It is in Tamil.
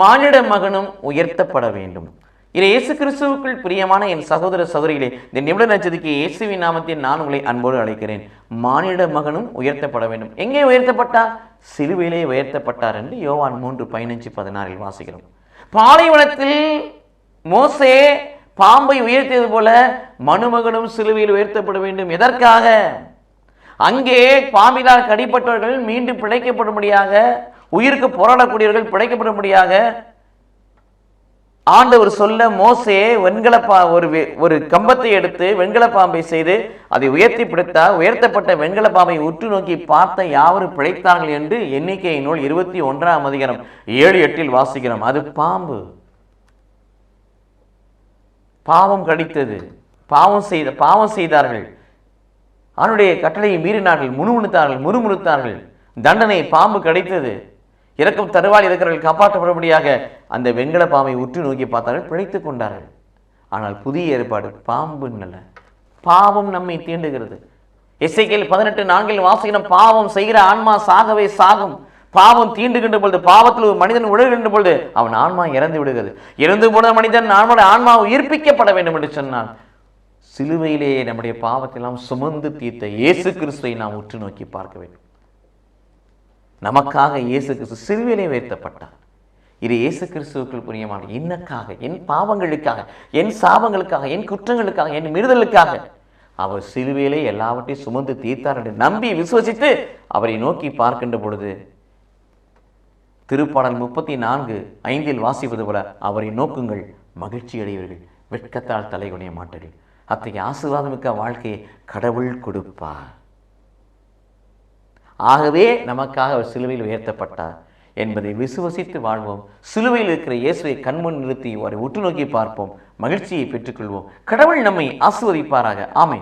மானிட மகனும் உயர்த்தப்பட வேண்டும். இது இயேசு கிறிஸ்துவுக்குள் பிரியமான என் சகோதர சகோதரிகளே இந்த நிமிட நட்சத்திற்கு இயேசுவின் நாமத்தில் நான் உங்களை அன்போடு அழைக்கிறேன். மானிட மகனும் உயர்த்தப்பட வேண்டும். எங்கே உயர்த்தப்பட்டார்? சிலுவையிலே உயர்த்தப்பட்டார் என்று யோவான் மூன்று பதினஞ்சு பதினாறில் வாசிக்கிறோம். பாலைவனத்தில் மோசே பாம்பை உயர்த்தியது போல மனுமகனும் சிலுவையில் உயர்த்தப்பட வேண்டும். எதற்காக? அங்கே பாம்பினால் கடிப்பட்டவர்கள் மீண்டும் பிழைக்கப்படும்படியாக உயிருக்கு போராடக்கூடியவர்கள் பிழைக்கப்படும்படியாக ஆண்டவர் சொல்ல மோசே வெண்கல பா ஒரு ஒரு கம்பத்தை எடுத்து வெண்கல பாம்பை செய்து அதை உயர்த்தி பிடித்தார் உயர்த்தப்பட்ட வெண்கல பாம்பை உற்று நோக்கி பார்த்த யாவரும் பிழைத்தார்கள் என்று எண்ணிக்கை நூல் இருபத்தி ஒன்றாம் அதிகாரம் ஏழு எட்டில் வாசிக்கிறோம். அது பாம்பு. பாவம் கடித்தது. பாவம் செய்த பாவம் செய்தார்கள். அவனுடைய கட்டளையை மீறினார்கள் முணுமுணுத்தார்கள் முறுமுறுத்தார்கள் தண்டனை பாம்பு கிடைத்தது. இறக்கும் தருவால் இருக்கிறவர்கள் காப்பாற்றப்படும்படியாக அந்த வெண்கல பாம்பை உற்று நோக்கி பார்த்தார்கள் பிழைத்துக் கொண்டார்கள். ஆனால் புதிய ஏற்பாடு பாம்பு அல்ல பாவம் நம்மை தீண்டுகிறது. எஸ்ஐக்கில் பதினெட்டு நான்கில் வாசிக்கிறோம் பாவம் செய்கிற ஆன்மா சாகவே சாகும். பாவம் தீண்டுகின்ற பொழுது பாவத்தில் ஒரு மனிதன் விழுகின்ற பொழுது அவன் ஆன்மா இறந்து விடுகிறது. இறந்து போன மனிதன் ஆன்மாவை ஆன்மா உயிர்ப்பிக்கப்பட வேண்டும் என்று சொன்னான் சிலுவையிலே நம்முடைய பாவத்தெல்லாம் சுமந்து தீர்த்த இயேசு கிறிஸ்துவை நாம் உற்று நோக்கி பார்க்க வேண்டும். நமக்காக இயேசு கிறிஸ்து சிலுவையிலே உயர்த்தப்பட்டார். இது இயேசு கிறிஸ்துவுக்குள் புரியமான என்னக்காக என் பாவங்களுக்காக என் சாபங்களுக்காக என் குற்றங்களுக்காக என் மீறுதலுக்காக அவர் சிலுவையிலே எல்லாவற்றையும் சுமந்து தீர்த்தார் என்று நம்பி விசுவசித்து அவரை நோக்கி பார்க்கின்ற பொழுது திருப்பாடல் முப்பத்தி நான்கு ஐந்தில் வாசிப்பது போல அவரை நோக்குங்கள் மகிழ்ச்சி அடைவீர்கள் வெட்கத்தால் தலைகுனிய மாட்டீர்கள். அத்தகைய ஆசீர்வாதமிக்க வாழ்க்கையை கடவுள் கொடுப்பார். ஆகவே நமக்காக அவர் சிலுவையில் உயர்த்தப்பட்டார் என்பதை விசுவசித்து வாழ்வோம். சிலுவையில் இருக்கிற இயேசுவை கண்முன் நிறுத்தி அவரை உற்று நோக்கி பார்ப்போம். மகிழ்ச்சியை பெற்றுக்கொள்வோம். கடவுள் நம்மை ஆசிர்வதிப்பாராக. ஆமை